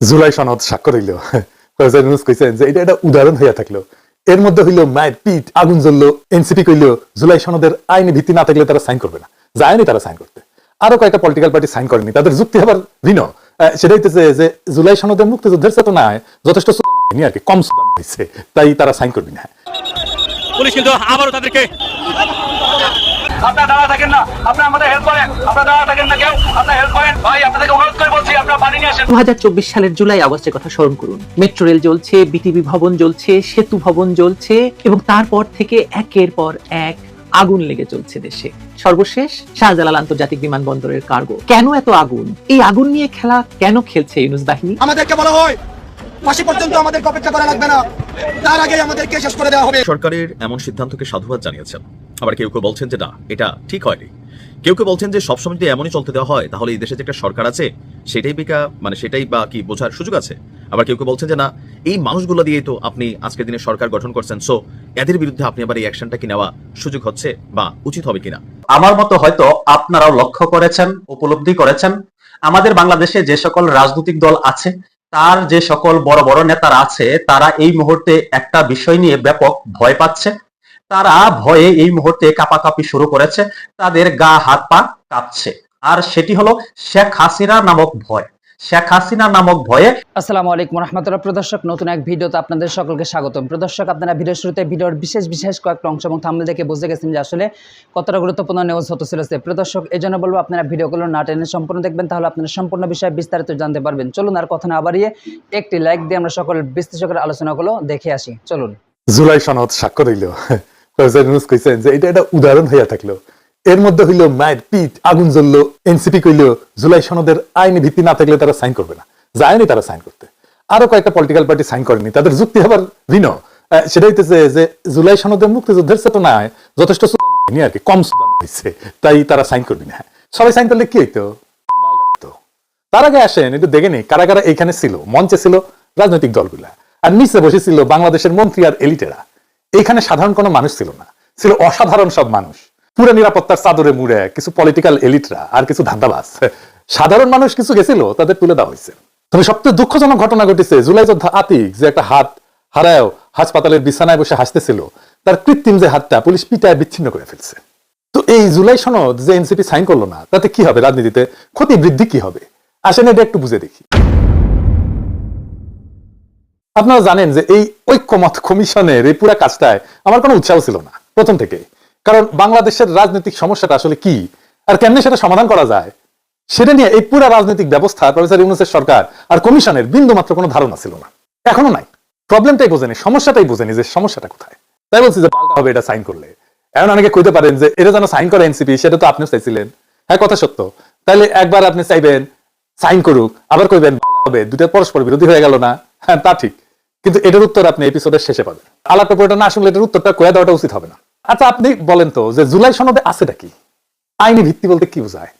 জুলাই সনদ স্বাক্ষর হইল ইউনুস কইছেন যে এটা একটা উদাহরণ হইয়া থাকল। এর মধ্যে হইল মায়ের পিঠ আগুন জ্বললো, এনসিপি কইল জুলাই সনদের আইনি ভিত্তি না থাকলে তারা সাইন করবে না। যায়নি তারা সাইন করতে। আরও কয়েকটা পলিটিক্যাল পার্টি সাইন করেনি। তাদের যুক্তি আবার ভিন্ন। সেটা হইতেছে যে জুলাই সনদের মুক্তিযুদ্ধের চেতনায় যথেষ্ট হয়নি আর কি, কম সুদান হয়েছে তাই তারা সাইন করবি না। পুলিশ কিন্তু আবারও তাদেরকে আপনারা দাঁড়া থাকেন না আপনারা আমাদের হেল্প করেন। আপনারা দাঁড়া থাকেন না কেউ আপনারা হেল্প করেন। ভাই আপনাদেরকে অনুরোধ করে বলছি আপনারা পানি নিয়ে আসেন। দু সালের জুলাই আগস্টের কথা স্মরণ করুন। মেট্রো রেল জ্বলছে বিটিভি ভবন জ্বলছে সেতু ভবন জ্বলছে এবং তারপর থেকে একের পর এক আগুন লেগে চলছে দেশে। সর্বশেষ শাহজালাল আন্তর্জাতিক বিমানবন্দরের কার্গো। কেন এত আগুন? এই আগুন নিয়ে খেলা কেন খেলছে ইউনুস বাহিনী? আমাদেরকে বলা হয় ফাঁসি পর্যন্ত আমাদেরকে অপেক্ষা করা লাগবে না। তার আগে আমাদেরকে শেষ করে দেওয়া হবে। সরকারের এমন সিদ্ধান্তকে সাধুবাদ জানিয়েছেন। আবার কেউ কেউ বলছেন যে না, এটা ঠিক হয়নি। কেউ কেউ বলছেন যে সবসময় যদি এমনই চলতে দেওয়া হয়, তাহলে এই দেশে যে একটা সরকার আছে, সেটাই বিকা মানে সেটাই বা কি বোঝার সুযোগ আছে? আবার কেউ কেউ বলছেন যে না, এই মানুষগুলো দিয়েই তো আপনি আজকের দিনে সরকার গঠন করছেন সো এদের বিরুদ্ধে আপনি আবার এই অ্যাকশনটা কি নেওয়া সুযোগ হচ্ছে বা উচিত হবে কিনা? আমার মতো হয়তো আপনারাও লক্ষ্য করেছেন, উপলব্ধি করেছেন, আমাদের বাংলাদেশে যে সকল রাজনৈতিক দল আছে, তার যে সকল বড় বড় নেতারা আছে, তারা এই মুহূর্তে একটা বিষয় নিয়ে ব্যাপক ভয় পাচ্ছে। তারা ভয়ে এই মুহূর্তে কাপাকাপি শুরু করেছে। তাদের গা হাত পা কাঁপছে। আর সেটি হলো শেখ হাসিনা নামক ভয়। শেখ হাসিনা নামক ভয়ে আসসালামু আলাইকুম রহমতুল্লাহ। প্রদর্শক নতুন এক ভিডিওতে আপনাদের সকলকে স্বাগতম। প্রদর্শক আপনারা ভিডিওর শুরুতে ভিডিওর বিশেষ বিশেষ কয়েকটা অংশ এবং থাম্বনেল দেখে বুঝে গেছেন যে আসলে কতটা গুরুত্বপূর্ণ নিউজ হতে চলেছে। প্রদর্শক এই জন্য বলব আপনারা ভিডিওগুলো না টেনে সম্পূর্ণ দেখবেন তাহলে আপনারা সম্পূর্ণ বিষয়ে বিস্তারিত জানতে পারবেন। চলুন আর কথা না বাড়িয়ে একটি লাইক দিয়ে আমরা সকল বিশ্লেষকের আলোচনাগুলো দেখে আসি। চলুন। জুলাই সনদ সাক্ষ্য হইল ইউনুস কইছেন যে এটা একটা উদাহরণ হইয়া থাকল। এর মধ্যে হইল আগুন জ্বললো, এনসিপি জুলাই সনদের আইনি ভিত্তি না থাকলে তারা সাইন করবে না। যায়নি তারা সাইন করতে। আরও কয়েকটা পলিটিক্যাল পার্টি সাইন করেনি। তাদের যুক্তি আবার ভিন্ন। সেটা হইতেছে যে জুলাই সনদের মুক্তিযুদ্ধের চেতনায় যথেষ্ট আর কি, কম সুদান হয়েছে তাই তারা সাইন করবি না। সবাই সাইন করলে কি হইতো। তার আগে আসেন একটু দেখে কারা কারা এইখানে ছিল, মঞ্চে ছিল রাজনৈতিক দলগুলা। আর নিচে বসেছিল বাংলাদেশের মন্ত্রী আর এলিটেরা। এইখানে সাধারণ কোনো মানুষ ছিল না। ছিল অসাধারণ সব মানুষ। পুরো নিরাপত্তার চাদরে মুড়ে কিছু পলিটিক্যাল এলিটরা আর কিছু ধান্দাবাজ। সাধারণ মানুষ কিছু গেছিল, তাদের তুলে দেওয়া হয়েছে। তবে সবচেয়ে দুঃখজনক ঘটনা ঘটেছে, জুলাই যোদ্ধা আতিক যে একটা হাত হারায়ও হাসপাতালের বিছানায় বসে হাসতেছিল, তার কৃত্রিম যে হাতটা পুলিশ পিটায় বিচ্ছিন্ন করে ফেলছে। তো এই জুলাই সনদ যে এনসিপি সাইন করল না, তাতে কি হবে রাজনীতিতে? ক্ষতি বৃদ্ধি কি হবে? আসেন এটা একটু বুঝে দেখি। আপনারা জানেন যে এই ঐক্যমত কমিশনের এই পুরা কাজটায় আমার কোনো উৎসাহ ছিল না, প্রথম থেকে কারণ বাংলাদেশের রাজনৈতিক সমস্যাটা আসলে কি? আর কেমনে সেটা সমাধান করা যায়? সেটা নিয়ে এই পুরা রাজনৈতিক ব্যবস্থা প্রফেসর ইউনুসের সরকার আর কমিশনের বিন্দু মাত্র কোনো ধারণা ছিল না। এখনও নাই। প্রবলেমটাই বোঝেনি, সমস্যাটাই বোঝেনি যে সমস্যাটা কোথায়। তাই বলছি যে পাল্টা হবে এটা সাইন করলে। এখন অনেকে কইতে পারেন যে এটা যেন সাইন করে এনসিপি, সেটা তো আপনিও চাইছিলেন। হ্যাঁ কথা সত্য। তাহলে একবার আপনি চাইবেন, সাইন করুক, আবার কইবেন হবে দুটো পরস্পর বিরোধী হয়ে গেল না। হ্যাঁ তা ঠিক। কিন্তু এটার উত্তর আপনি এপিসোডের শেষে পাবেন। আলাপ পেপারটা না শুনলে এটার উত্তরটা কয়ে দেওয়াটা উচিত হবে না। আচ্ছা আপনি বলেন তো যে জুলাই সনদে আছেটা কি? আইনি ভিত্তি বলতে কি বোঝায়?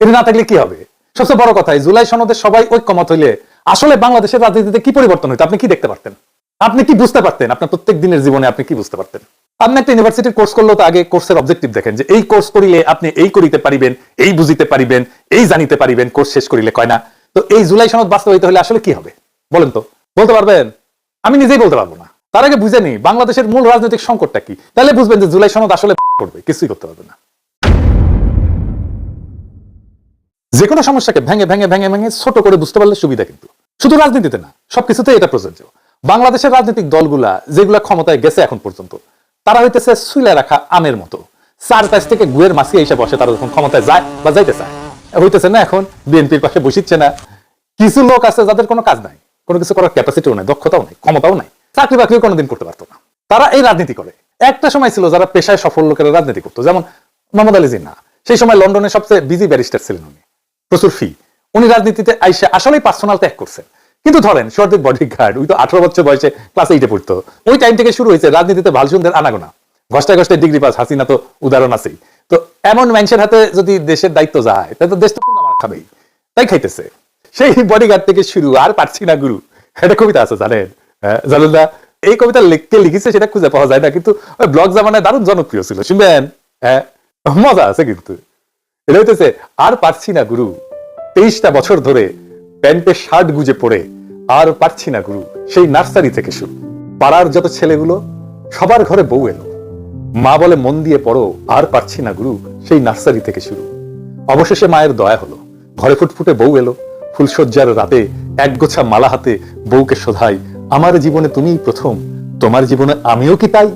এটা না থাকলে কি হবে? সবচেয়ে বড় কথা জুলাই সনদে সবাই ঐক্যমত হইলে আসলে বাংলাদেশের রাজনীতিতে কি পরিবর্তন হইতো? আপনি কি দেখতে পারতেন? আপনি কি বুঝতে পারতেন? আপনার প্রত্যেক দিনের জীবনে আপনি কি বুঝতে পারতেন? আপনি একটা ইউনিভার্সিটির কোর্স করলেও তো আগে কোর্সের অবজেক্টিভ দেখেন যে এই কোর্স করিলে আপনি এই করিতে পারিবেন, এই বুঝিতে পারিবেন, এই জানিতে পারিবেন কোর্স শেষ করিলে কয় না? তো এই জুলাই সনদ বাস্তবায়িত হলে আসলে কি হবে? বলেন তো। বলতে পারবেন? আমি নিজেই বলতে পারব না। তার আগে বুঝে নি বাংলাদেশের মূল রাজনৈতিক সংকটটা কি। তাহলে বুঝবেন যে জুলাই সনদ আসলে করবে, কিছুই করতে পারবে না। যে কোনো সমস্যাকে ভেঙে ভেঙে ভেঙে ভেঙে ছোট করে বুঝতে পারলে সুবিধা কিন্তু। শুধু রাজনীতিতে না সবকিছুতে এটা প্রযোজ্য। বাংলাদেশের রাজনৈতিক দলগুলা যেগুলা ক্ষমতায় গেছে এখন পর্যন্ত, তারা হইতেছে সুইলা রাখা আমের মতো। চার কাছ থেকে গুয়ের মাসিয়ে এসে বসে, তারা যখন ক্ষমতায় যায় বা যাইতে চায়। হইতেছে না এখন, বিএনপির পাশে বসিচ্ছে না। কিছু লোক আছে যাদের কোনো কাজ নাই। কোনো কিছু করার ক্যাপাসিটিও নাই, দক্ষতাও নাই, ক্ষমতাও নাই চাকরি বাকরিও কোনোদিন করতে পারতো না। তারা এই রাজনীতি করে। একটা সময় ছিল যারা পেশায় সফল লোকেরা রাজনীতি করতো, যেমন মোহাম্মদ আলী জিন্না। সেই সময় লন্ডনে সবচেয়ে বিজি ব্যারিস্টার ছিলেন উনি, প্রচুর ফি উনি রাজনীতিতে আইসে আসলেই পার্সোনাল ত্যাগ করছেন। কিন্তু ধরেন, সর্দিক বডি গার্ড ওই তো আঠারো বছর বয়সে ক্লাস এইটে পড়তো। ওই টাইম থেকে শুরু হয়েছে রাজনীতিতে ভালসুনদের আনাগোনা। ঘষ্টায় ঘষ্টায় ডিগ্রি পাস হাসিনা তো উদাহরণ আছেই। তো এমন মানুষের হাতে যদি দেশের দায়িত্ব যায়, তাহলে তো দেশ তো খাবেই। তাই খাইতেছে। সেই বডিগার্ড থেকে শুরু আর পারছি না গুরু। একটা কবিতা আছে জানেন? হ্যাঁ, না এই কবিতা লিখতে লিখেছে সেটা খুঁজে পাওয়া যায় না কিন্তু ব্লগ জামানায় দারুণ জনপ্রিয় ছিল শুনবেন? হ্যাঁ মজা আছে কিন্তু। এটা হইতেছে আর পারছি না গুরু। তেইশটা বছর ধরে প্যান্টে শার্ট গুজে পড়ে আর পারছি না গুরু। সেই নার্সারি থেকে শুরু। পাড়ার যত ছেলেগুলো সবার ঘরে বউ এলো। মা বলে মন দিয়ে পড়ো আর পারছি না গুরু। সেই নার্সারি থেকে শুরু। অবশেষে মায়ের দয়া হলো। ঘরে ফুটফুটে বউ এলো। ফুলসজ্জার রাতে একগোছা মালা হাতে বউকে শোধাই আমার জীবনে তুমিই প্রথম, তোমার জীবনে আমিও কি তাই?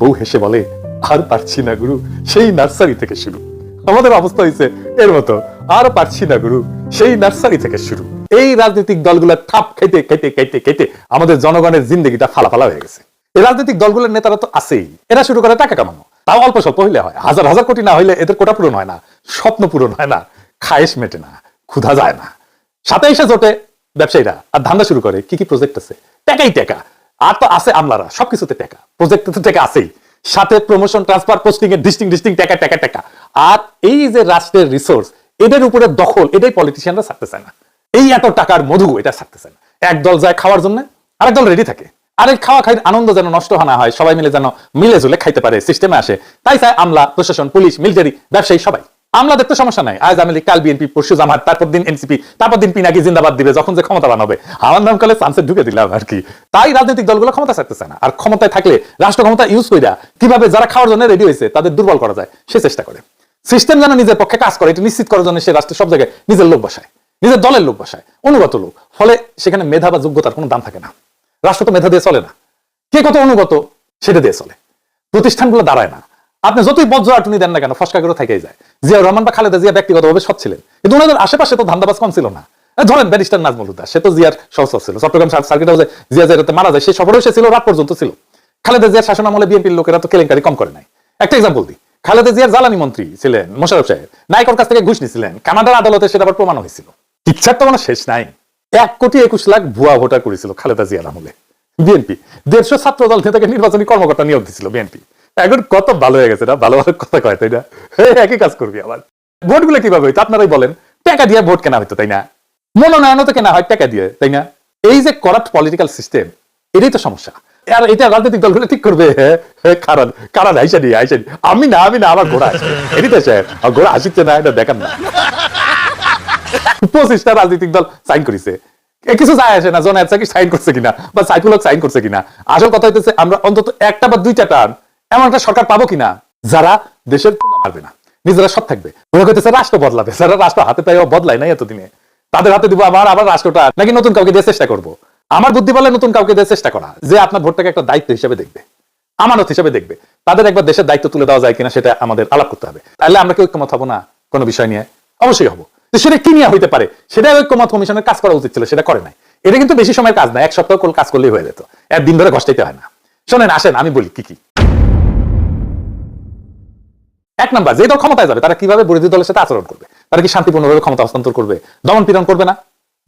বউ হেসে বলে, আর পারছি না গুরু, সেই নার্সারি থেকে শুরু। আমাদের অবস্থা হয়েছে এর মতো, আর পারছি না গুরু, সেই নার্সারি থেকে শুরু। এই রাজনৈতিক দলগুলো ঠাপ খেতে খেতে খেতে খেতে আমাদের জনগণের জিন্দগিটা ফালা ফালা হয়ে গেছে। এই রাজনৈতিক দলগুলোর নেতারা তো আছেই, এরা শুরু করে টাকা কামানো। তাও অল্প স্বল্প হইলে হয়, হাজার হাজার কোটি না হইলে এদের কোটা পূরণ হয় না, স্বপ্ন পূরণ হয় না, খায়েশ মেটে না, ক্ষুধা যায় না। এসে জোটে ব্যবসায়ীরা আর ধান্দা শুরু করে, কি কি প্রজেক্ট আছে? টাকাই টাকা। আর তো আছে আমলারা, সবকিছুতে টাকা। প্রজেক্টে তো টাকা আছেই। সাথে প্রমোশন ট্রান্সফার পোস্টিং এর ডিস্টিং ডিস্টিং টাকা টাকা টাকা। আর এই যে রাষ্ট্রের রিসোর্স এদের উপরে দখল, এটাই পলিটিশিয়ানরা ছাড়তে চায় না। এই এত টাকার মধু এটা ছাড়তে চায় না। এক দল যায় খাওয়ার জন্য, আরেক দল রেডি থাকে। আরে খাওয়া খাই আনন্দ যেন নষ্ট না হয়, সবাই মিলে যেন মিলে ঝুলে খাইতে পারে সিস্টেমে আসে। তাই চায় আমলা, প্রশাসন, পুলিশ মিলিটারি ব্যবসায়ী সবাই। আমলাদের তো সমস্যা নাই। আজ লীগ, কাল বিএনপি, পরশু জামাত, তারপর দিন এনসিপি, তারপর দিন পিনাকি, জিন্দাবাদ দিবে, যখন যে ক্ষমতা বানাবে। আমার নাম কালে চান্সে ঢুকে দিলাম আর কি। তাই রাজনৈতিক দলগুলো ক্ষমতা ছাড়তেছে না। আর ক্ষমতায় থাকলে রাষ্ট্র ক্ষমতা ইউজ কইরা কীভাবে যারা খাওয়ার জন্য রেডি হয়েছে, তাদের দুর্বল করা যায়, সে চেষ্টা করে। সিস্টেম যেন নিজের পক্ষে কাজ করে, এটা নিশ্চিত করার জন্য সে রাষ্ট্রের সব জায়গায় নিজের লোক বসায়, নিজের দলের লোক বসায়, অনুগত লোক। ফলে সেখানে মেধা বা যোগ্যতার কোনো দাম থাকে না। রাষ্ট্র তো মেধা দিয়ে চলে না। কে কত অনুগত, সেটা দিয়ে চলে। প্রতিষ্ঠানগুলো দাঁড়ায় না। আপনি যতই বজ্র আটুনি দেন না কেন, ফসকা করে থেকেই যায়। জিয়া রহমান বা খালেদা জিয়া ব্যক্তিগতভাবে সৎ ছিলেন। কিন্তু ওনাদের আশেপাশে তো ধান্দাবাজ কম ছিল না। ধরেন ব্যারিস্টার নাজমুল হুদা, সে তো জিয়ার সহসব ছিল। চট্টগ্রাম সার্কিট হাউসে জিয়া যেটাতে মারা যায় সেই সফরেও সে ছিল, রাত পর্যন্ত ছিল। খালেদা জিয়ার শাসন আমলে বিএনপির লোকেরা তো কেলেঙ্কারি কম করে নাই। একটা এক্সাম্পল দিই। খালেদা জিয়ার জ্বালানি মন্ত্রী ছিলেন মোশারফ সাহেব। নায়কর কাছ থেকে ঘুষ নিছিলেন। কানাডার আদালতে সেটা আবার প্রমাণ হয়েছিল। ইচ্ছার তো কোনো শেষ নাই। এক কোটি একুশ লাখ ভুয়া ভোটার করেছিল খালেদা জিয়ার আমলে। বিএনপি, দেড়শো ছাত্র দল নেতাকে নির্বাচনী কর্মকর্তা নিয়োগ দিছিল বিএনপি। এখন কত ভালো হয়ে গেছে না? ভালো ভালো কথা কয়, তাই না? একই কাজ করবি আবার। ভোটগুলো কীভাবে হইতো? আপনারাই বলেন, টাকা দিয়ে ভোট কেনা হইতো, তাই না? মনোনয়নও তো কেনা হয় টাকা দিয়ে, তাই না? এই যে করাপ্ট পলিটিক্যাল সিস্টেম এটাই তো সমস্যা। আর এটা রাজনৈতিক দলগুলো ঠিক করবে কারণ কারণ আইসা নি আইসা। আমি না আমি না, আমার ঘোড়া আছে এটাই তো স্যার ঘোড়া আসিচ্ছে না, এটা দেখান না। পঁচিশটা রাজনৈতিক দল সাইন করেছে। কিছু যায় আসে না জন সাইন করছে কিনা, বা সাইফুলক সাইন করছে কিনা। আসল কথা হইতেছে, আমরা অন্তত একটা বা দুইটা টার্ম এমন একটা সরকার পাবো কিনা? যারা দেশের মারবে না। নিজেরা সৎ থাকবে। ওরা কইতেছে রাষ্ট্র বদলাবে। যারা রাষ্ট্র হাতে পাই বদলায় নাই এতদিনে। তাদের হাতে দিব আবার আবার রাষ্ট্রটা। নাকি নতুন কাউকে দিয়ে চেষ্টা করব? আমার বুদ্ধি বলে নতুন কাউকে দিয়ে চেষ্টা করা। যে আপনার ভোটটাকে একটা দায়িত্ব হিসেবে দেখবে। আমানত হিসেবে দেখবে। তাদের একবার দেশের দায়িত্ব তুলে দেওয়া যায় কিনা সেটা আমাদের আলাপ করতে হবে। তাহলে আমরা কি ঐক্যমত হব না? কোনো বিষয় নিয়ে? অবশ্যই হব। তো সেটা কি নিয়ে হইতে পারে? সেটা ঐক্যমত কমিশনের কাজ করা উচিত ছিল, সেটা করে নাই। এটা কিন্তু বেশি সময়ের কাজ না, এক সপ্তাহ কাজ করলেই হয়ে যেত। একদিন ধরে ঘষ্টাইতে হয় না। শোনেন, আসেন, আমি বলি কি কি। এক নাম্বার, যে দল ক্ষমতায় যাবে, তারা কীভাবে বিরোধী দলের সাথে আচরণ করবে? তারা কি শান্তিপূর্ণভাবে ক্ষমতা হস্তান্তর করবে? দমন পীড়ন করবে না?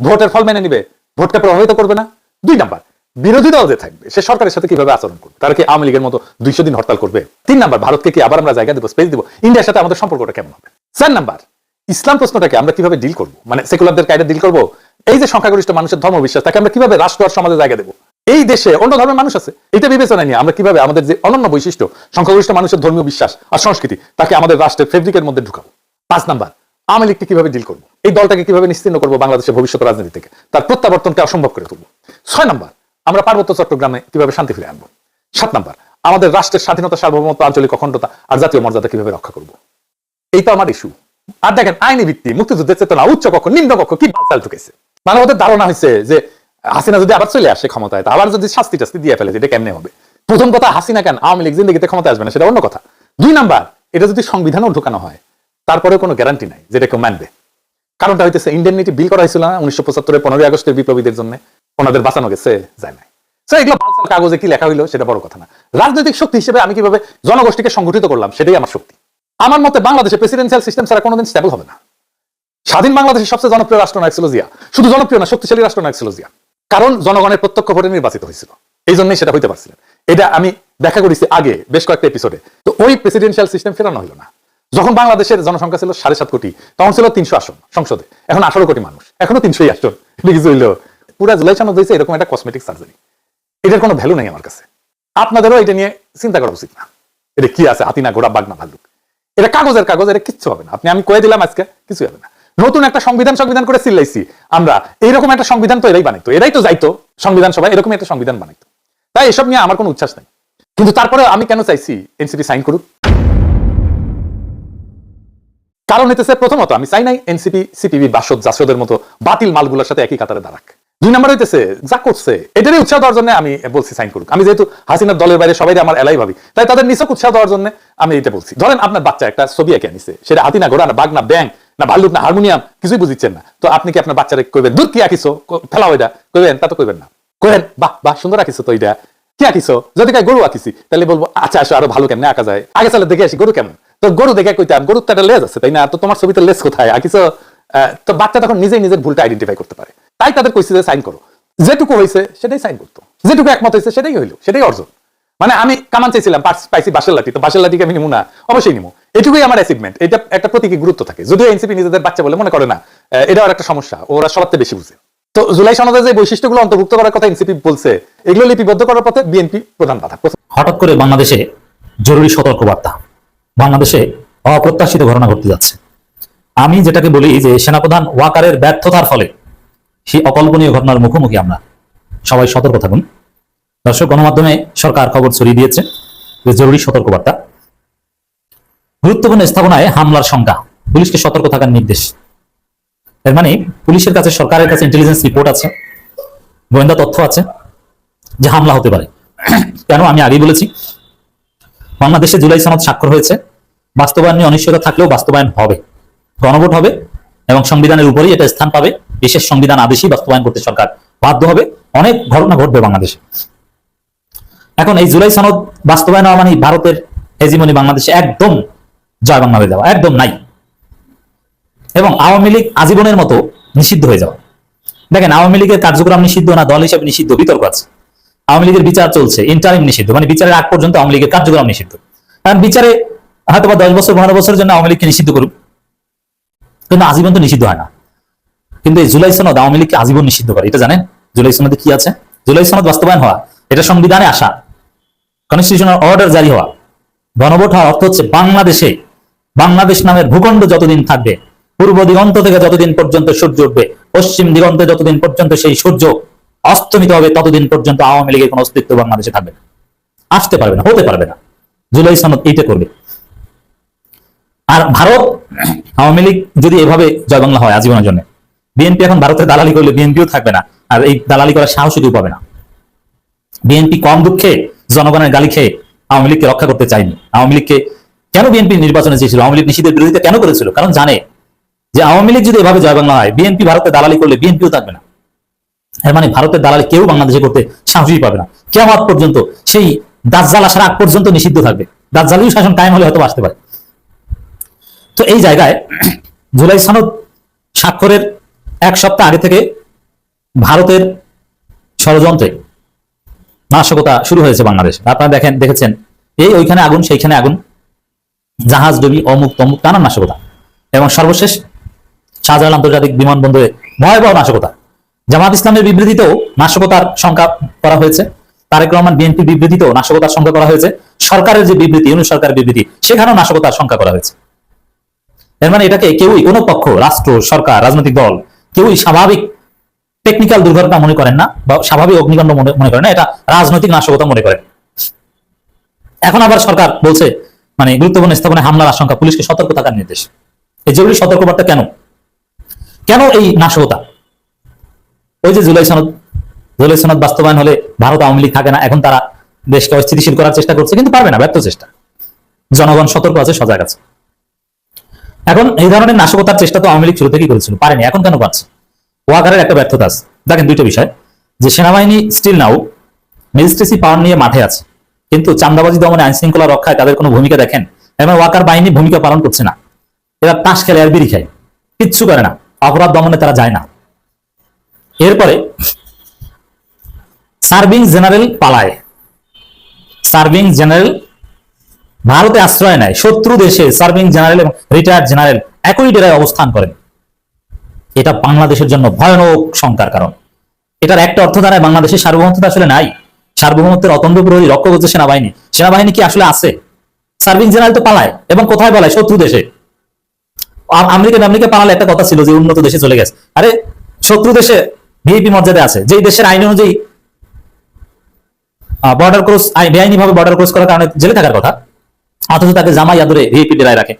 ভোটের ফল মেনে নিবে? ভোটকে প্রভাবিত করবে না? দুই নাম্বার, বিরোধী দল যে থাকবে, সে সরকারের সাথে কীভাবে আচরণ করবে? তারা কি আওয়ামী লীগের মতো দুইশো দিন হরতাল করবে? তিন নাম্বার, ভারতকে কি আবার আমরা জায়গা দেবো স্পেস দিব? ইন্ডিয়ার সাথে আমাদের সম্পর্কটা কেমন হবে? চার নাম্বার, ইসলাম প্রশ্নটাকে আমরা কীভাবে ডিল করব? মানে সেকুলারদের কায়দা ডিল করব? এই যে সংখ্যাগরিষ্ঠ মানুষের ধর্ম বিশ্বাস তাকে আমরা কীভাবে রাষ্ট্র আর সমাজে জায়গা দেবো? এই দেশে অন্য ধর্মের মানুষ আছে, এটা বিবেচনা নিয়ে আমরা কীভাবে আমাদের যে অনন্য বৈশিষ্ট্য, সংখ্যাগরিষ্ঠ মানুষের ধর্মীয় বিশ্বাস আর সংস্কৃতি, তাকে আমাদের রাষ্ট্রের ফেব্রিকের মধ্যে ঢুকাবো। পাঁচ নাম্বার, আওয়ামী লীগকে কীভাবে ডিল করব? এই দলটাকে কীভাবে নিশ্চিন্ন করব বাংলাদেশের ভবিষ্যৎ রাজনীতি থেকে? তার প্রত্যাবর্তনকে অসম্ভব করে তুলবো। ছয় নাম্বার, আমরা পার্বত্য চট্টগ্রামে কীভাবে শান্তি ফিরে আনব? সাত নাম্বার, আমাদের রাষ্ট্রের স্বাধীনতা, সার্বভৌমত্ব, আঞ্চলিক অখণ্ডতা আর জাতীয় মর্যাদা কীভাবে রক্ষা করব? এই তো আমার ইস্যু আর দেখেন, আইনি ভিত্তি, মুক্তিযুদ্ধের চেতনা, উচ্চ কক্ষ, নিম্ন কক্ষ কি বাচাল ঢুকেছে? মানে ওদের ধারণা হয়েছে যে হাসিনা যদি আবার চলে আসে ক্ষমতায় তা আবার যদি শাস্তি টাস্তি দিয়ে ফেলে এটা কেমনে হবে? প্রথম কথা হাসিনা কেন? আওয়ামী লীগ জিন্দগিতে ক্ষমতা আসবে না সেটা অন্য কথা। দুই নাম্বার এটা যদি সংবিধানও ঢোকানো হয় তারপরে কোনো গ্যারান্টি নাই যেটা কেউ মানবে। কারণটা হইতেছে ইন্ডিয়ানিটি বিল করা হয়েছিল না উনিশশো পঁচাত্তরের পনেরোই আগস্টের বিপ্লবীদের জন্য। ওনাদের বাঁচানো গেছে যায় নাই। So, এগুলো কাগজে কি লেখা হইল সেটা বড় কথা না। রাজনৈতিক শক্তি হিসেবে আমি কীভাবে জনগোষ্ঠীকে সংগঠিত করলাম সেটাই আমার শক্তি। আমার মতে বাংলাদেশে প্রেসিডেন্সিয়াল সিস্টেম ছাড়া কোনোদিন স্টেবল হবে না। স্বাধীন বাংলাদেশের সবচেয়ে জনপ্রিয় রাষ্ট্রনায়ক ছিল জিয়া। শুধু জনপ্রিয় না শক্তিশালী রাষ্ট্রনায়ক ছিল জিয়া। কারণ জনগণের প্রত্যক্ষ ভোটে নির্বাচিত হয়েছিল। এই জন্যই সেটা হইতে পারছিলেন এটা আমি দেখা করেছি আগে, বেশ কয়েকটা এপিসোডে তো ওই প্রেসিডেন্সিয়াল সিস্টেম ফেরানো হলো না। যখন বাংলাদেশের জনসংখ্যা ছিল সাড়ে সাত কোটি, তখন ছিল তিনশো আসন সংসদে। এখন আঠারো কোটি মানুষ। এখনও তিনশোই আসন। কিছু হইল। পুরা জুলাই সনদ হয়েছে এরকম একটা কসমেটিক সার্জারি এটার কোনো ভ্যালু নেই আমার কাছে। আপনাদেরও এটা নিয়ে চিন্তা করা উচিত না। এটা কি আছে? হাতিনা ঘোড়া, বাগনা ভাল্লুক। এটা কাগজের কাগজ, এটা কিচ্ছু হবে না। আপনি, আমি কয়ে দিলাম আজকে কিছু হবে না। নতুন একটা সংবিধান সংবিধান করে চিল্লাইছি আমরা। এইরকম একটা সংবিধান তো এরাই বানাইতো। এরাই তো যাইতো সংবিধান সভায় এরকম একটা সংবিধান বানাইতো। তাই এসব নিয়ে আমার কোনো উচ্ছ্বাস নাই। কিন্তু তারপরে আমি কেন চাইছি এনসিপি সাইন করুক? কারণ হইতেছে প্রথমত আমি চাই নাই এনসিপি, সিপিবি, বাসদ, জাসদের মতো বাতিল মালগুলোর সাথে একই কাতারে দাঁড়াক। দুই নম্বর হইতেছে, যা করছে, এটারই উৎসাহ দেওয়ার জন্য আমি বলছি সাইন করুক। আমি যেহেতু হাসিনার দলের বাইরে সবাই আমার এলাই ভাবি, তাই তাদের নিচক উৎসাহ দেওয়ার জন্য আমি এটা বলছি। ধরেন আপনার বাচ্চা একটা ছবি এঁকে আনিছে, সেটা হাতি না ঘোড়া না বাঘ না ব্যাং না ভাল্লুক না হারমোনিয়াম, কিছুই বুঝিচ্ছেন না। তো আপনি কি আপনার বাচ্চারে কইবেন, দূর কি আঁকিছো? ফেলাও এটা। কইবেন, তা তো কইবেন না। কইবেন, বাহ বাহ, সুন্দর আঁকিছো তো এটা। কি আঁকিছো? যদি কাই গরু আঁকিছি, তাহলে বলব আচ্ছা আসো, আরও ভালো কেমনে আঁকা যায়? আগে চলে দেখে আসি গরু কেমন। তো গরু দেখে কইতাম, গরুর তো একটা লেজ আছে, তাই না? তো তোমার ছবিতে লেজ কোথায়? আঁকিছো? তো বাচ্চা তখন নিজেই নিজের ভুলটা আইডেন্টিফাই করতে পারে। তাই তাদের কইছে যে, সাইন করো। যেটুকু হয়েছে সেটাই সাইন করতো। যেটুকু একমত হয়েছে সেটাই হইল, সেটাই অর্জন। মানে আমি কামান চাইছিলাম পাইছি বাসের লাঠি, তো বাসের লাঠিকে আমি নিমু না, অবশ্যই নিমু। এটুকুই আমার অ্যাচিভমেন্ট এটা একটা প্রতীকী গুরুত্ব থাকে। যদিও এনসিপি নিজেদের বাচ্চা বলে মনে করে না এটাও একটা সমস্যা। ওরা সবার বেশি বুঝে। তো জুলাই সনদে যে বৈশিষ্ট্যগুলো অন্তর্ভুক্ত করার কথা এনসিপি বলছে, এগুলো লিপিবদ্ধ করার পথে বিএনপি প্রধান বাধা। হঠাৎ করে বাংলাদেশে জরুরি সতর্কবার্তা। বাংলাদেশে অপ্রত্যাশিত ঘটনা ঘটতে যাচ্ছে। আমি যেটাকে বলি যে সেনাপ্রধান ওয়াকারের ব্যর্থতার ফলে সেই অকল্পনীয় ঘটনার মুখোমুখি আমরা সবাই সতর্ক থাকুন। দর্শক, গণমাধ্যমে সরকার খবর ছড়িয়ে দিয়েছে যে জরুরি সতর্কবার্তা। গুরুত্বপূর্ণ স্থাপনায় হামলার সংখ্যা পুলিশকে সতর্ক থাকার নির্দেশ। এর মানে পুলিশের কাছে, সরকারের কাছে ইন্টেলিজেন্স রিপোর্ট আছে, গোয়েন্দা তথ্য আছে, যে হামলা হতে পারে। কেন? আমি আগেই বলেছি, বাংলাদেশে জুলাই সনদ স্বাক্ষর হয়েছে। বাস্তবায়ন নিয়ে অনিশ্চয়তা থাকলেও বাস্তবায়ন হবে। গণভোট হবে এবং সংবিধানের উপরেই এটা স্থান পাবে। বিশেষ সংবিধান আদেশই বাস্তবায়ন করতে সরকার বাধ্য হবে। অনেক ঘটনা ঘটবে বাংলাদেশে। এখন এই জুলাই সনদ বাস্তবায়ন হওয়া মানে ভারতের হেজিমনি বাংলাদেশে একদম জয় বাংলা যাওয়া একদম নাই। এবং আওয়ামী লীগ আজীবনের মতো নিষিদ্ধ হয়ে যাওয়া। দেখেন, আওয়ামী লীগের কার্যক্রম নিষিদ্ধ না, দল হিসেবে নিষিদ্ধ, বিতর্ক আছে। আওয়ামী লীগের বিচার চলছে ইন্টারিম নিষিদ্ধ মানে বিচারের আগ পর্যন্ত আওয়ামী লীগের কার্যক্রম নিষিদ্ধ। কারণ বিচারে হয়তো বা দশ বছর, পনেরো বছরের জন্য আওয়ামী লীগকে নিষিদ্ধ করুক। কিন্তু আজীবন তো নিষিদ্ধ হয় না। কিন্তু এই জুলাই সনদ আওয়ামী লীগকে আজীবন নিষিদ্ধ করে। এটা জানেন? জুলাই সনদে কি আছে? জুলাই সনদ বাস্তবায়ন হওয়া। এটা সংবিধানে আসা। কনস্টিটিউশনাল অর্ডার জারি হওয়া। গণভোট হওয়ার অর্থ হচ্ছে বাংলাদেশে বাংলাদেশ নামের ভূখণ্ড যতদিন থাকবে, পূর্ব দিগন্ত থেকে যতদিন পর্যন্ত সূর্য উঠবে, পশ্চিম দিগন্তে যতদিন পর্যন্ত সেই সূর্য অস্তমিত হবে, ততদিন পর্যন্ত আওয়ামী লীগের কোনো অস্তিত্ব বাংলাদেশে থাকবে না। আসতে পারবে না, হতে পারবে না। জুলাই সনদ এইটা করবে। আর ভারত, আওয়ামী লীগ যদি এভাবে জয় বাংলা হয় আজীবনের জন্য, বিএনপি এখন ভারতের দালালি করলে বিএনপিও থাকবে না, আর এই দালালি করার সাহস কেউ পাবে না। বিএনপি কম দুঃখে, জনগণের গালি খেয়ে আওয়ামী লীগকে রক্ষা করতে চায়নি। আওয়ামী লীগকে কেন বিএনপি নির্বাচনে চেয়েছিল আওয়ামী লীগ নিষিদ্ধের বিরোধিতা কেন করেছিল? কারণ জানে যে আওয়ামী লীগ যদি এভাবে জয় বাংলা হয়, বিএনপি ভারতে দালালি করলে বিএনপিও থাকবে না। এর মানে ভারতের দালালি কেউ বাংলাদেশে করতে সাহসই পাবে না। কেমন পর্যন্ত সেই দাজ্জাল আসার আগ পর্যন্ত নিষিদ্ধ থাকবে। দাজ্জালিও শাসন কায়েম হলে হয়তো আসতে পারে। তো এই জায়গায় জুলাই সনদ স্বাক্ষরের এক সপ্তাহ আগে থেকে ভারতের ষড়যন্ত্রে নাশকতা শুরু হয়েছে বাংলাদেশে। আপনারা দেখেন, দেখেছেন, এই ওইখানে আগুন, সেইখানে আগুন। জাহাজ, ডুবি, অমুক তমুক নানান নাশকতা। এবং সর্বশেষ, শাহজালাল আন্তর্জাতিক বিমানবন্দরে ভয়াবহ নাশকতা। জামাত ইসলামের বিবৃতিতেও নাশকতার সংখ্যা করা হয়েছে। তারেক রহমান বিএনপি বিবৃতিতেও নাশকতার সংখ্যা করা হয়েছে। সরকারের যে বিবৃতি ইউনিট সরকারের বিবৃতি, সেখানেও নাশকতার সংখ্যা করা হয়েছে। এর মানে এটাকে কেউই কোনো পক্ষ, রাষ্ট্র, সরকার, রাজনৈতিক দল, কেউই স্বাভাবিক টেকনিক্যাল দুর্ঘটনা মনে করেন না বা স্বাভাবিক অগ্নিকাণ্ড মনে করেন না, এটা রাজনৈতিক নাশকতা মনে করেন। এখন আবার সরকার বলছে মানে গুরুত্বপূর্ণ স্থাপনে হামলার আশঙ্কা, পুলিশকে সতর্ক থাকার নির্দেশ। এই জরুরি সতর্কবার্তা কেন? কেন এই নাশকতা? ওই যে জুলাই সনদ জুলাই সনদ বাস্তবায়ন হলে ভারত আওয়ামী লীগ থাকে না, এখন তারা দেশকে অস্থিতিশীল করার চেষ্টা করছে, কিন্তু পারবে না, ব্যর্থ চেষ্টা। জনগণ সতর্ক আছে, সজাগ আছে। এখন এই ধরনের নাশকতার চেষ্টা তো আওয়ামী লীগ শুরু থেকেই করেছিল, পারেনি, এখন কেন পারছে? ওয়াকারের একটা ব্যর্থতা আছে। দেখেন দুইটা বিষয়, যে সেনাবাহিনী স্টিল নাও ম্যাজিস্ট্রেসি পাওয়ার নিয়ে মাঠে আছে। কিন্তু চান্দাবাজি দমনে আইন শৃঙ্খলা রক্ষায় তাদের কোনো ভূমিকা দেখেন? এবং ওয়াকার বাহিনী ভূমিকা পালন করছে না। এরা তাস খেলে আর বিড়ি খায়। কিচ্ছু করে না। অপরাধ দমনে তারা যায় না। এরপরে সার্ভিং জেনারেল পালায়। সার্ভিং জেনারেল ভারতে আশ্রয় নেয়। শত্রু দেশে সার্ভিং জেনারেল এবং রিটায়ার্ড জেনারেল একই ডেরায় অবস্থান করেন। এটা বাংলাদেশের জন্য ভয়ানক শঙ্কার কারণ। এটার একটা অর্থ দাঁড়ায় বাংলাদেশের সার্বভৌমত্বতা আসলে নাই। সার্বভৌমত্বের অতন্ত্র প্রহরী রক্ষা করছে সেনাবাহিনী। সেনাবাহিনী কি আসলে আছে? সার্ভিং জেনারেল তো পালায় এবং কোথায় পালায়? শত্রু দেশে। আমেরিকা আমেরিকা পালালে একটা কথা ছিল যে উন্নত দেশে চলে গেছে। আরে, শত্রু দেশে ভিআইপি মর্যাদা আছে। যেই দেশের আইন অনুযায়ী বর্ডার ক্রস বেআইনি ভাবে বর্ডার ক্রস করার কারণে জেলে থাকার কথা, অথচ তাকে জামাই আদরে ভিআইপি ডেরায় রাখে।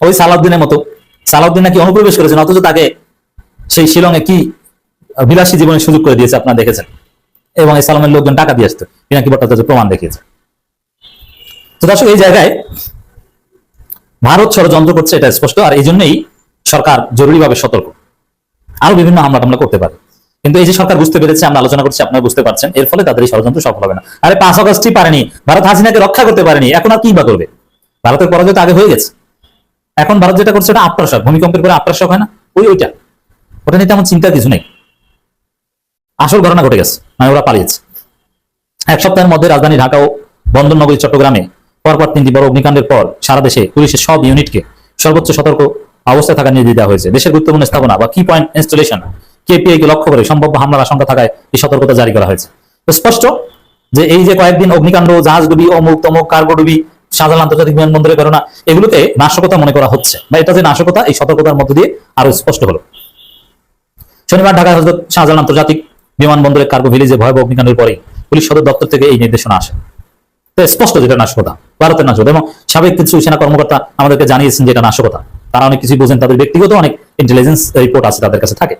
ওই সালাউদ্দিনের মতো। সালাউদ্দিন নাকি অনুপ্রবেশ করেছেন, অথচ তাকে সেই শিলংয়ে কি বিলাসী জীবনের সুযোগ করে দিয়েছে আপনারা দেখেছেন। এবং এই সালামের লোকজন টাকা দিয়ে আসতো। পিনাকি ভট্টাচার্য প্রমাণ দেখিয়েছে। তো দর্শক, এই জায়গায় ভারত ষড়যন্ত্র করছে, এটা স্পষ্ট। আর এই জন্যই সরকার জরুরিভাবে সতর্ক। আরও বিভিন্ন হামলা টামলা করতে পারে। কিন্তু এই যে সরকার বুঝতে পেরেছে, আমরা আলোচনা করছি, আপনারা বুঝতে পারছেন, এর ফলে তাদের এই ষড়যন্ত্র সফল হবে না। আরে পাঁচ অগস্টই পারেনি, ভারত হাসিনাকে রক্ষা করতে পারেনি, এখন আর কি বা করবে? ভারতের পরাজয় তো আগে হয়ে গেছে। এখন ভারত যেটা করছে, ওটা আপ্রাসক ভূমিকম্পের পরে আপ্রাসক হয় না? ওই, ওইটা। ওটা নিয়ে তেমন চিন্তার কিছু নেই। আসল ঘটনা ঘটে গেছে মানে ওরা পালিয়েছে। এক সপ্তাহের মধ্যে রাজধানী ঢাকা ও বন্দরনগরী, চট্টগ্রামে পরপর তিনটি বড় অগ্নিকাণ্ডের পর সারা দেশে পুলিশের সব ইউনিটকে সর্বোচ্চ সতর্ক অবস্থায় থাকার নির্দেশ দেওয়া হয়েছে। দেশের গুরুত্বপূর্ণ স্থাপনা বা কি পয়েন্ট ইনস্টলেশন কেপিআই কে লক্ষ্য করে সম্ভাব্য হামলার আশঙ্কা থাকায় এই সতর্কতা জারি করা হয়েছে। স্পষ্ট যে এই যে কয়েকদিন অগ্নিকাণ্ড, জাহাজ ডুবি, অমুক তমুক, কার্গো ডুবি, শাহজালাল আন্তর্জাতিক বিমানবন্দরের ঘটনা, এগুলোকে নাশকতা মনে করা হচ্ছে। বা এটা যে নাশকতা, এই সতর্কতার মধ্য দিয়ে আরও স্পষ্ট হলো। শনিবার ঢাকা হজরত শাহজালাল আন্তর্জাতিক বিমানবন্দরের কার্গো ভিলেজে ভয়াবহ অগ্নিকাণ্ডের পরে পুলিশ সদর দপ্তর থেকে এই নির্দেশনা আসে। তো স্পষ্ট যেটা নাশকতা, ভারতের নাশকতা এবং সাবেক কিছু সেনা কর্মকর্তা আমাদেরকে জানিয়েছেন যে এটা নাশকতা। তারা অনেক কিছুই বোঝেন, তাদের ব্যক্তিগত অনেক ইন্টেলিজেন্স রিপোর্ট আছে তাদের কাছে থাকে।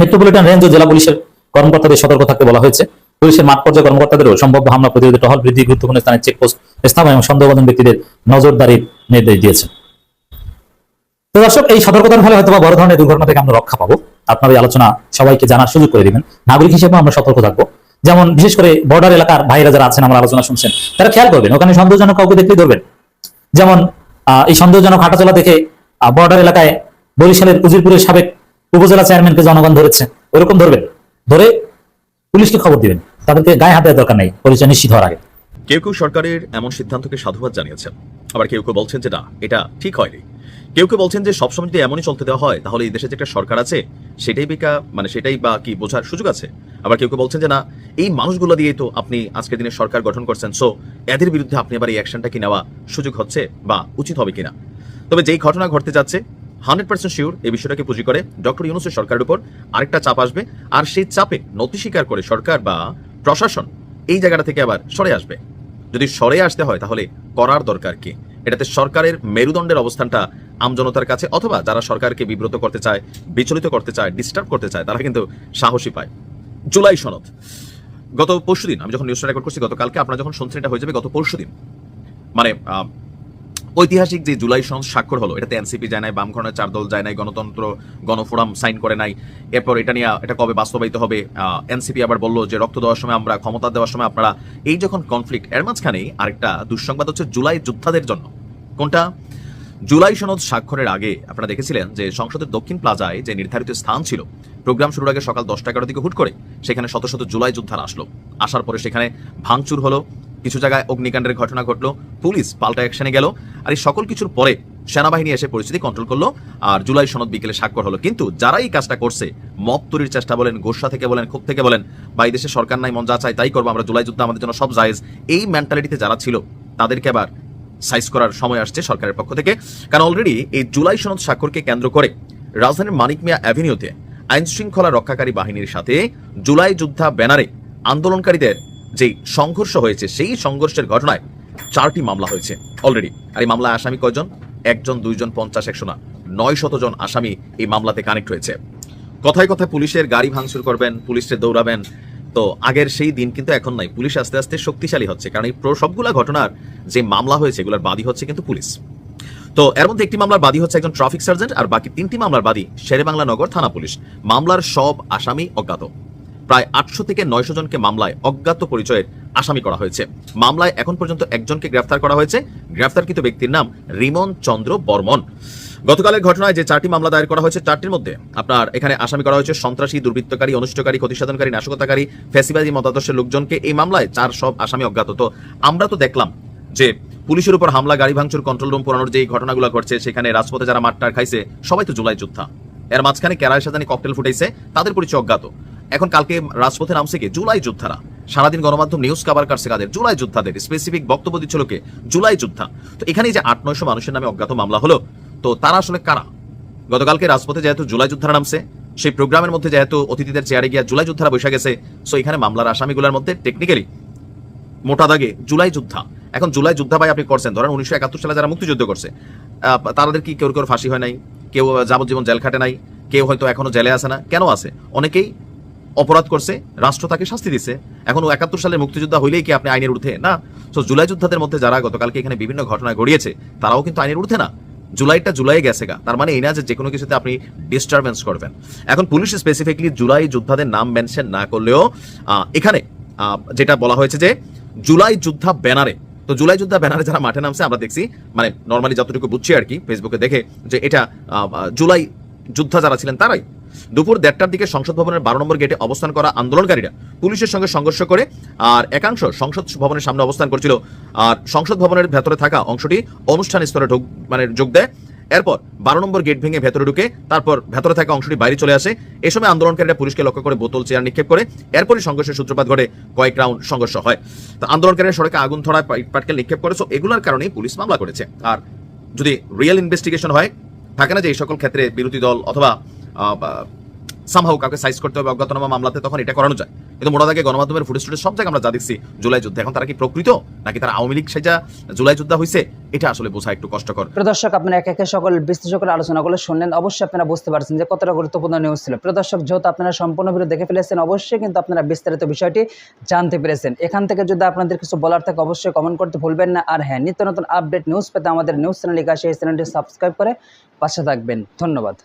মেট্রোপলিটন রেঞ্জ ও জেলা পুলিশের কর্মকর্তাদের সতর্ক থাকতে বলা হয়েছে। পুলিশের মাঠ পর্যায়ে কর্মকর্তাদেরও সম্ভাব্য হামলা প্রতিরোধে টহল বৃদ্ধি, গুরুত্বপূর্ণ স্থানে চেকপোস্ট স্থাপন এবং সন্দেহভাজন ব্যক্তিদের নজরদারির নির্দেশ দিয়েছে। তো দর্শক, এই সতর্কতার ফলে হয়তো বড় ধরনের দুর্ঘটনা থেকে আমরা রক্ষা পাবো। আপনার এই আলোচনা সবাইকে জানার সুযোগ করে দিবেন। নাগরিক হিসেবে আমরা সতর্ক থাকব। যেমন বিশেষ করে বর্ডার এলাকার ভাইরা যারা আছেন, আমার আলোচনা শুনছেন, তারা খেয়াল করবেন, ওখানে সন্দেহজনক কাউকে দেখলেই ধরবেন। যেমন এই সন্দেহজনক হাঁটাচলা দেখে বর্ডার এলাকায় বরিশালের উজিরপুরের সাবেক উপজেলা চেয়ারম্যানকে জনগণ ধরেছে ওরকম ধরবেন। ধরে পুলিশকে খবর দিবেন। তাদেরকে গায়ে হাত দরকার নেই, পরিচয় নিশ্চিত হওয়ার আগে। কেউ কেউ সরকারের এমন সিদ্ধান্তকে সাধুবাদ জানিয়েছেন। আবার কেউ কেউ বলছেন যে না, এটা ঠিক হয়নি। কেউ কেউ বলছেন যে সবসময় যদি এমনই চলতে দেওয়া হয়, তাহলে এই দেশে যে একটা সরকার আছে, সেটাই বিকা মানে সেটাই বা কি বোঝার সুযোগ আছে? আবার কেউ কেউ বলছেন যে না, এই মানুষগুলো দিয়েই তো আপনি আজকের দিনে সরকার গঠন করছেন সো এদের বিরুদ্ধে আপনি আবার এই অ্যাকশনটা কি নেওয়া সুযোগ হচ্ছে বা উচিত হবে কিনা? তবে যেই ঘটনা ঘটতে যাচ্ছে হান্ড্রেড পার্সেন্ট শিওর এই বিষয়টাকে পুঁজি করে ডক্টর ইউনুসের সরকারের উপর আরেকটা চাপ আসবে, আর সেই চাপে নতি স্বীকার করে সরকার বা প্রশাসন এই জায়গাটা থেকে আবার সরে আসবে। যদি সরে আসতে হয়, তাহলে করার দরকার কি? এটাতে সরকারের মেরুদণ্ডের অবস্থানটা আমজনতার কাছে অথবা যারা সরকারকে বিব্রত করতে চায়, বিচলিত করতে চায় ডিস্টার্ব করতে চায়, তারা কিন্তু সাহসী পায়। জুলাই সনদ। গত পরশু দিন, আমি যখন নিউজটা রেকর্ড করছি, গতকালকে আপনারা যখন শুনছেন, এটা হয়ে যাবে গত পরশু দিন। মানে ঐতিহাসিক যে জুলাই সনদ স্বাক্ষর হলো, এটাতে এনসিপি যায় নাই বামখণ্ডের চার দল যায় নাই, গণতন্ত্র, গণফোরাম সাইন করে নাই, এরপর এটা নিয়ে, এটা কবে বাস্তবায়িত হবে এনসিপি আবার বলল যে রক্ত দেওয়ার সময় আমরা, ক্ষমতা দেওয়ার সময় আপনারা, এই যখন কনফ্লিক্ট এর মাঝখানেই আরেকটা দুঃসংবাদ হচ্ছে জুলাই যোদ্ধাদের জন্য। কোনটা? জুলাই সনদ স্বাক্ষরের আগে, আপনারা দেখেছিলেন যে সংসদের দক্ষিণ প্লাজায় যে নির্ধারিত স্থান ছিল, প্রোগ্রাম শুরুর আগে সকাল দশটা এগারো দিকে হুট করে সেখানে শত শত জুলাই যোদ্ধারা আসলো। আসার পরে সেখানে ভাঙচুর হলো, কিছু জায়গায় অগ্নিকাণ্ডের ঘটনা ঘটলো, পুলিশ পাল্টা অ্যাকশনে গেল, আর এই সকল কিছুর পরে সেনাবাহিনী এসে পরিস্থিতি কন্ট্রোল করল, আর জুলাই সনদ বিকেলে স্বাক্ষর হলো। কিন্তু যারা এই কাজটা করছে, মত তৈরির চেষ্টা বলেন, গোসা থেকে বলেন, ক্ষোভ থেকে বলেন, বা এই দেশে সরকার নাই, মন যা চায় তাই করব, আমরা জুলাই যুদ্ধ আমাদের জন্য সব জায়েজ, এই মেন্টালিটিতে যারা ছিল, তাদেরকে আবার সাইজ করার সময় আসছে সরকারের পক্ষ থেকে। কারণ অলরেডি এই জুলাই সনদ স্বাক্ষরকে কেন্দ্র করে রাজধানীর মানিক মিয়া অ্যাভিনিউতে আইন শৃঙ্খলা রক্ষাকারী বাহিনীর সাথে জুলাই যোদ্ধা ব্যানারে আন্দোলনকারীদের যে সংঘর্ষ হয়েছে, সেই সংঘর্ষের ঘটনায় চারটি মামলা হয়েছে অলরেডি আর এই মামলায় আসামি কয়জন? একজন, দুইজন, পঞ্চাশ, একশো না, নয় শত জন আসামি এই মামলাতে কানেক্ট হয়েছে। কথায় কথায় পুলিশের গাড়ি ভাঙচুর করবেন, পুলিশে দৌড়াবেন তো আগের সেই দিন কিন্তু এখন নাই। পুলিশ আস্তে আস্তে শক্তিশালী হচ্ছে, কারণ এই সবগুলা ঘটনার যে মামলা হয়েছে, এগুলোর বাদী হচ্ছে কিন্তু পুলিশ। তো এর মধ্যে একটি মামলার বাদী হচ্ছে একজন ট্রাফিক সার্জেন্ট আর বাকি তিনটি মামলার বাদী শেরেবাংলা নগর থানা পুলিশ। মামলার সব আসামি অজ্ঞাত। প্রায় আটশো থেকে নয়শো জনকে মামলায় অজ্ঞাত পরিচয়ের আসামি করা হয়েছে। মামলায় এখন পর্যন্ত একজনকে গ্রেফতার করা হয়েছে। গ্রেফতারকৃত ব্যক্তির নাম রিমন চন্দ্র বর্মন। গতকালের ঘটনায় যে চারটি মামলা দায়ের করা হয়েছে, চারটির মধ্যে আপনার এখানে আসামি করা হয়েছে সন্ত্রাসী, দুর্বৃত্তকারী অনুষ্ঠকারী ক্ষতিসাধনকারী, নাশকতাকারী ফ্যাসিবাদী মতাদর্শের লোকজনকে। এই মামলায় চার সব আসামি অজ্ঞাত। তো আমরা তো দেখলাম যে পুলিশের উপর হামলা, গাড়ি ভাঙচুর কন্ট্রোল রুম পোড়ানোর যে ঘটনাগুলো ঘটছে, সেখানে রাজপথে যারা মারটার খাইছে, সবাই তো জুলাই যোদ্ধা। এর মাঝখানে কেরায় সাজানি ককটেল ফুটাইছে, তাদের পরিচয় অজ্ঞাত। এখন কালকে রাজপথে নামছে কি? জুলাই যোদ্ধারা। সারাদিন গণমাধ্যম নিউজ কাবার কাটছে কাদের? জুলাই যোদ্ধাদের। স্পেসিফিক বক্তব্য দিচ্ছিল কে? জুলাই যোদ্ধা। তো এখানে যে আট, নয়শো মানুষের নামে অজ্ঞাত মামলা হলো তো তারা আসলে কারা? গতকালকে রাজপথে যেহেতু জুলাই যোদ্ধারা নামছে, সেই প্রোগ্রামের মধ্যে যেহেতু অতিথিদের চেয়ারে গিয়া জুলাই যোদ্ধারা বসে গেছে সো এখানে মামলার আসামিগুলোর মধ্যে টেকনিক্যালি মোটা দাগে জুলাই যোদ্ধা। এখন জুলাই যোদ্ধা ভাই আপনি করছেন, ধরেন উনিশশো একাত্তর সালে যারা মুক্তিযুদ্ধ করছে তাদের কি কেউ কেউ ফাঁসি হয় নাই, কেউ যাবজ্জীবন জেল খাটে নাই, কেউ হয়তো এখনও জেলে আছে না, কেন আছে? অনেকেই অপরাধ করছে, রাষ্ট্র তাকে শাস্তি দিচ্ছে এখন একাত্তর সালের মুক্তিযোদ্ধা হইলেই কি আপনি আইনের ঊর্ধ্বে? না। তো জুলাই যোদ্ধাদের মধ্যে যারা গতকালকে এখানে বিভিন্ন ঘটনা ঘটিয়েছে, তারাও কিন্তু আইনের ঊর্ধ্বে না। জুলাইটা জুলাই গেছে গা। তার মানে এই না যে কোনো কিছুতে আপনি ডিস্টারবেন্স করবেন। এখন পুলিশ স্পেসিফিকলি জুলাই যোদ্ধাদের নাম মেনশন না করলেও এখানে যেটা বলা হয়েছে যে জুলাই যোদ্ধা ব্যানারে, তো জুলাই যোদ্ধা ব্যানারে যারা মাঠে নামছে, আমরা দেখছি মানে নর্মালি যতটুকু বুঝছি আর কি ফেসবুকে দেখে যে এটা জুলাই যোদ্ধা যারা ছিলেন তারাই দুপুর দেড়টার দিকে সংসদ ভবনের বারো নম্বর গেটে অবস্থান করা আন্দোলনকারীরা পুলিশের সঙ্গে সংঘর্ষ করে আর একাংশ সংসদ ভবনের সামনে অবস্থান করছিল। আর সংসদ ভবনের ভেতরে থাকা অংশটি অনুষ্ঠান স্তরে ঢোক মানে যোগ দেয়। এরপর বারো নম্বর গেট ভেঙে ভেতরে ঢুকে তারপর ভেতরে থাকা অংশটি বাইরে চলে আসে। এ সময় আন্দোলনকারীরা পুলিশকে লক্ষ্য করে বোতল, চেয়ার নিক্ষেপ করে এরপরই সংঘর্ষের সূত্রপাত ঘটে। কয়েক রাউন্ড সংঘর্ষ হয়। তো আন্দোলনকারীরা সড়কে আগুন পাইপ পাটকেল নিক্ষেপ করে। সো এগুলোর কারণেই পুলিশ মামলা করেছে। আর যদি রিয়েল ইনভেস্টিগেশন হয়, থাকে না যে এই সকল ক্ষেত্রে বিরোধী দল অথবা সামহাও কাউকে সাইজ করতে হবে, অজ্ঞাতনামা মামলাতে তখন এটা করানো যায়। কিন্তু মোটা দাগে গণমাধ্যমের ফুটেজ টুটেজ সব জায়গায় আমরা যা দেখছি, জুলাই যুদ্ধে। এখন তারা কি প্রকৃত, নাকি তারা আওয়ামী লীগ সেজা জুলাই যুদ্ধ হয়েছে এটা আসলে বোঝা একটু কষ্টকর। প্রিয় দর্শক, আপনারা এক একে সকল বিশ্লেষকের আলোচনাগুলো শুনলেন। অবশ্যই আপনারা বুঝতে পারছেন যে কতটা গুরুত্বপূর্ণ নিউজ ছিল। প্রদর্শক যেহেতু আপনারা সম্পূর্ণ ভিডিও দেখে ফেলেছেন, অবশ্যই কিন্তু আপনারা বিস্তারিত বিষয়টি জানতে পেরেছেন। এখান থেকে যদি আপনাদের কিছু বলার থাকে, অবশ্যই কমেন্ট করতে ভুলবেন না। আর হ্যাঁ নিত্য নতুন আপডেট নিউজ পেতে আমাদের নিউজ চ্যানেল লিখে আসে এই চ্যানেলটি সাবস্ক্রাইব করে পাশে থাকবেন। ধন্যবাদ।